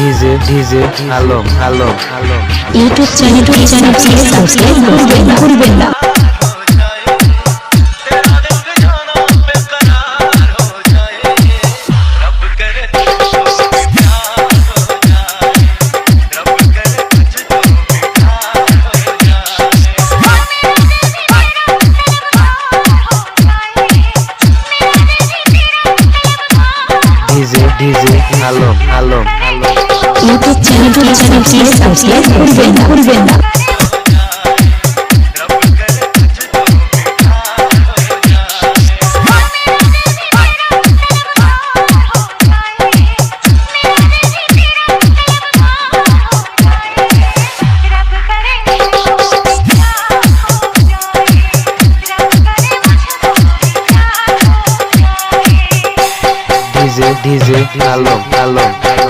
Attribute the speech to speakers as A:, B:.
A: DJ DJ Alam Alam Alam
B: YouTube চ্যানেলটি চ্যানেলটি subscribe করবেন করবেন না
A: DJ DJ Alam Alam tu
B: tiene tu tiene tu tiene tu tiene tu
A: tiene DJ, DJ, alô, alô,
B: alô.